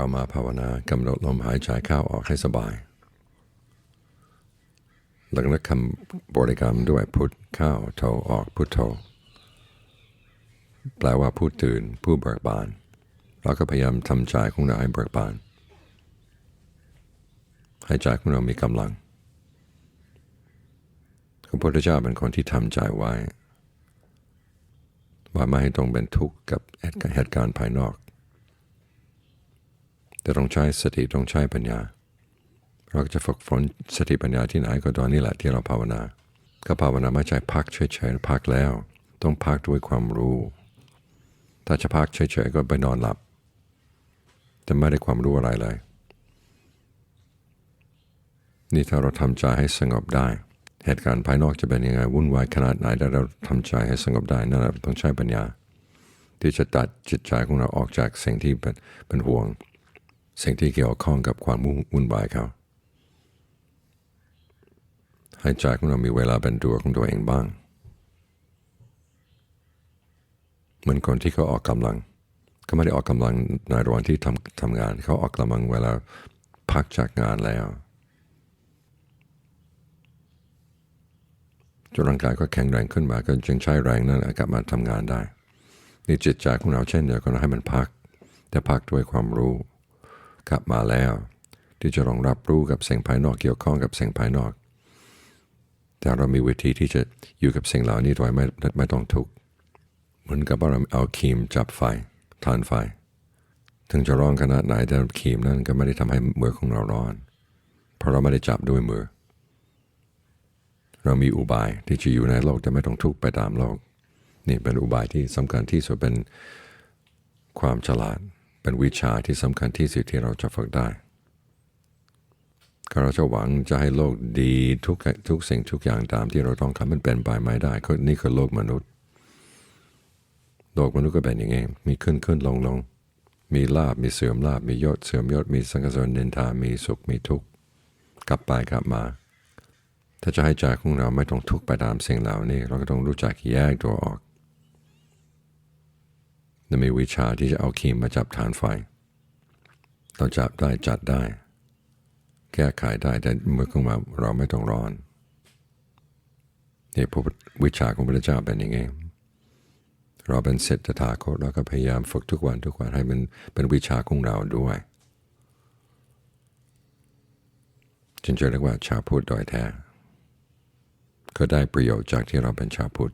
เรามาภาวนากำหนดลมหายใจเข้าออกให้สบาย หลังจากคำบริกรรมด้วยพุทเข้าโทออกพุทโธแปลว่าผู้ตื่นผู้เบิกบาน เราก็พยายามทำใจของเราให้เบิกบานให้ใจของเรามีกำลังพระพุทธเจ้าเป็นคนที่ทำใจไว้ว่าไม่ให้ต้องเป็นทุกข์กับเหตุการณ์ภายนอก แต่ต้องใช้สติต้องใช้ปัญญา เราจะฝึกฝนสติปัญญาที่ไหนก็ตอนนี้แหละที่เราภาวนา ก็ภาวนาไม่ใช่พักเฉยๆพักแล้ว ต้องพักด้วยความรู้ ถ้าจะพักเฉยๆก็ไปนอนหลับแต่ไม่ได้ความรู้อะไรเลย นี่ถ้าเราทำใจให้สงบได้ เหตุการณ์ภายนอกจะเป็นยังไงวุ่นวายขนาดไหนแต่เราทำใจให้สงบได้นั่นแหละต้องใช้ปัญญาที่จะตัดจิตใจของเราออกจากสิ่งที่เป็นเป็นห่วง สิ่งที่เกี่ยวข้องกับความวุ่นวายเขาให้ใจของเรามีเวลาเป็นตัวของตัวเองบ้าง เหมือนคนที่เขาออกกำลังเขาไม่ได้ออกกำลังในระหว่างที่ทำทำงาน เขาออกกำลังเวลาพักจากงานแล้วจนร่างกายก็แข็งแรงขึ้นมาก็จึงใช้แรงนั่นกลับมาทำงานได้ นี่จิตใจของเราเช่นเดียวกันให้มันพัก แต่พักด้วยความรู้ กลับมาแล้ว ที่จะรองรับรู้กับสิ่งภายนอกเกี่ยวข้องกับสิ่งภายนอก แต่เรามีวิธีที่จะอยู่กับสิ่งเหล่านี้โดยไม่ไม่ต้องทุกข์เหมือนกับว่าเราเอาครีมจับไฟทานไฟ ถึงจะร้อนขนาดไหนแต่ครีมนั่นก็ไม่ได้ทำให้มือของเราร้อน เพราะเราไม่ได้จับด้วยมือ เรามีอุบายที่จะอยู่ในโลกแต่ไม่ต้องทุกข์ไปตามโลก นี่เป็นอุบายที่สำคัญที่สุดเป็นความฉลาด เป็นวิชาที่สำคัญที่สุดที่เราจะฝึกได้ก็เราจะหวังจะให้โลกดีทุกทุกสิ่งทุกอย่างตามที่เราต้องการมันเป็นไปไม่ได้นี่คือโลกมนุษย์ โลกมนุษย์ก็เป็นอย่างนี้มีขึ้นขึ้นลงลงมีลาบมีเสื่อมลาบมียศเสื่อมยศมีสังกสนนินทามีสุขมีทุกข์กลับไปกลับมา ถ้าจะให้ใจของเราไม่ต้องทุกข์ไปตามสิ่งเหล่านี้ เราก็ต้องรู้จักแยกตัวออก จะมีวิชาที่จะเอาครีมมาจับฐานไฟ เราจับได้จัดได้ แก้ไขได้แต่เมื่อขึ้นมาเราไม่ต้องร้อนนี่พระวิชาของพระเจ้าเป็นอย่างนี้เราเป็นเศรษฐถาคตเราก็พยายามฝึกทุกวันทุกวันให้มันเป็นวิชาของเราด้วยจึงจะเรียกว่าชาวพุทธโดยแท้ก็ได้ประโยชน์จากที่เราเป็นชาวพุทธ